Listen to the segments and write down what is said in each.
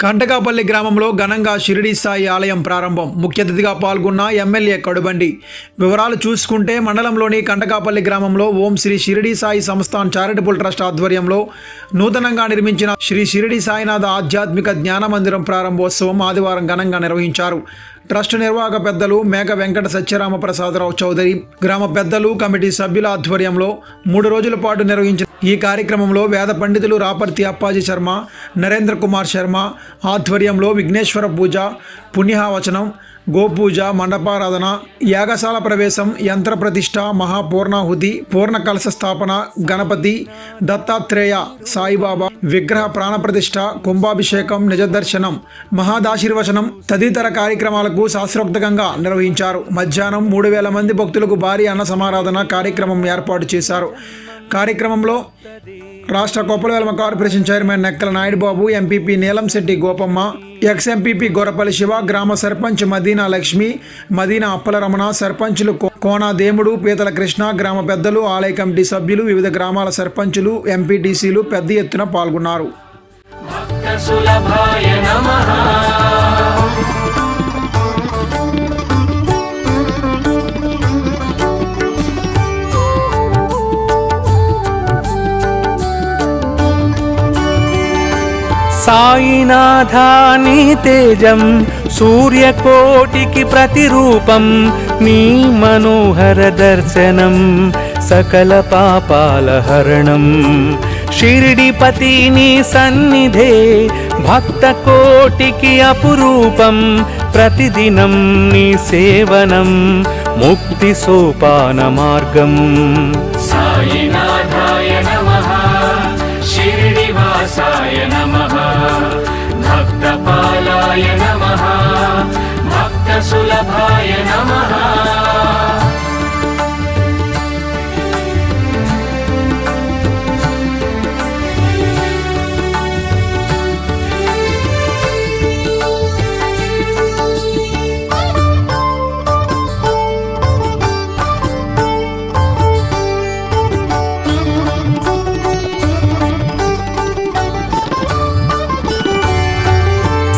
కంటకాపల్లి గ్రామంలో ఘనంగా షిరిడి సాయి ఆలయం ప్రారంభం. ముఖ్య అతిథిగా పాల్గొన్న ఎమ్మెల్యే కడుబండి. వివరాలు చూసుకుంటే మండలంలోని కంటకాపల్లి గ్రామంలో ఓం శ్రీ షిరిడి సాయి సంస్థాన్ చారిటబుల్ ట్రస్ట్ ఆధ్వర్యంలో నూతనంగా నిర్మించిన శ్రీ షిరిడి సాయినాథ ఆధ్యాత్మిక జ్ఞాన మందిరం ప్రారంభోత్సవం ఆదివారం ఘనంగా నిర్వహించారు. ట్రస్ట్ నిర్వాహక పెద్దలు మేక వెంకట సత్యరామ ప్రసాదరావు చౌదరి గ్రామ పెద్దలు కమిటీ సభ్యుల ఆధ్వర్యంలో మూడు రోజుల పాటు నిర్వహించిన ఈ కార్యక్రమంలో వేద పండితులు రాపర్తి అప్పాజీ శర్మ నరేంద్ర కుమార్ శర్మ ఆధ్వర్యంలో విఘ్నేశ్వర పూజ పుణ్యవచనం గోపూజ మండపారాధన యాగశాల ప్రవేశం యంత్ర ప్రతిష్ట మహాపూర్ణాహుతి పూర్ణ కలశ స్థాపన గణపతి దత్తాత్రేయ సాయిబాబా విగ్రహ ప్రాణప్రతిష్ఠ కుంభాభిషేకం నిజదర్శనం మహాదాశీర్వచనం తదితర కార్యక్రమాలకు శాస్త్రోక్తంగా నిర్వహించారు. మధ్యాహ్నం మూడు వేల మంది భక్తులకు భారీ అన్న సమారాధన కార్యక్రమం ఏర్పాటు చేశారు. కార్యక్రమంలో రాష్ట్ర Koppalavelama corporation chairman Nekkala Naidu Babu MPP Neelamsetti Gopamma ex MPP Gorapalli Shiva గ్రామ సర్పంచ్ మదీనా లక్ష్మి మదీనా అప్పలరమణ సర్పంచులు కోనా దేముడు పీతల కృష్ణ గ్రామ పెద్దలు ఆలయ కమిటీ సభ్యులు వివిధ గ్రామాల సర్పంచులు ఎంపీటీసీలు పెద్ద ఎత్తున పాల్గొన్నారు. भक्तसुलभाय नमः సాయినాథాని తేజం సూర్యకోటికి ప్రతిరూపం నీ మనోహర దర్శనం సకల పాపాల హరణం షిరిడిపతి నీ సన్నిధే భక్త కోటికి అపురూపం ప్రతిదినం నీ సేవనం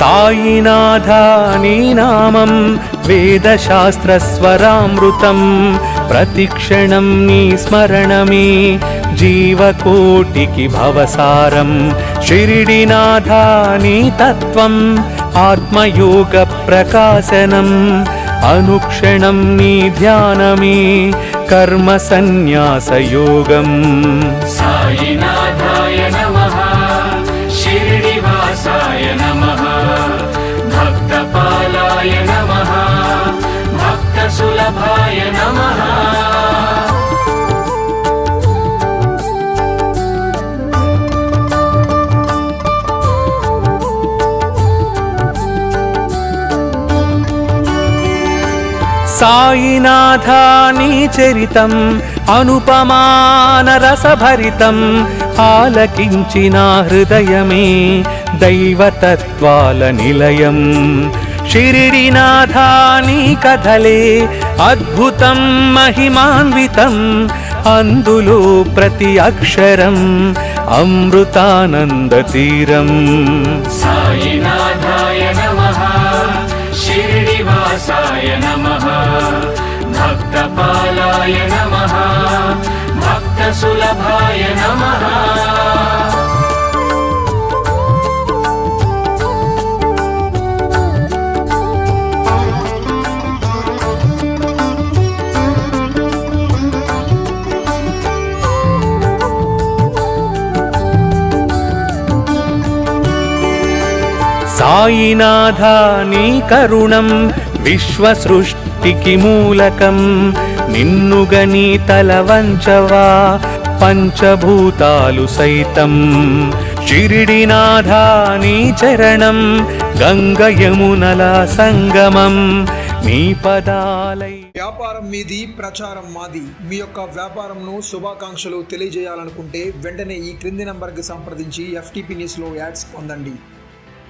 சாயிநாதா நீ நாமம். वेदशास्त्रस्वरामृतं प्रतिक्षणं निस्मरणमे जीवकोटिकि भवसारं शिरिडिनाथानि तत्त्वम् आत्मयोगप्रकाशनम् अनुक्षणं निध्यानमे कर्मसन्न्यासयोगम् सायिनाथाय नमः शिरिडिवासाय नमः भक्तपालाय नमः भक्तसुलभाय नमः సాయినాథా నీ చరితం అనుపమాన రసభరితం ఆలకించిన హృదయమే దైవతత్వాల నిలయం షిరిడినాథాని కథలే అద్భుతం మహిమాన్వితం. అందులో ప్రతి అక్షరం అమృతానంద తీరం. సాయినాథాయ నమః. శిరిడివాసాయ నమః. భక్తపాలాయ సాయినాథా నీ కరుణం విశ్వసృష్టికి మూలకం. నిన్నుగని తలవంచవా పంచభూతాలు సైతం. షిరిడినాథా నీ చరణం గంగ యమునల సంగమం. మీ పదాలై వ్యాపారం మీది ప్రచారం మాది. మీ యొక్క వ్యాపారంను శుభాకాంక్షలు తెలియజేయాలనుకుంటే వెంటనే ఈ క్రింది నంబర్కి సంప్రదించి ఎఫ్టీపీ న్యూస్లో యాడ్స్ పొందండి.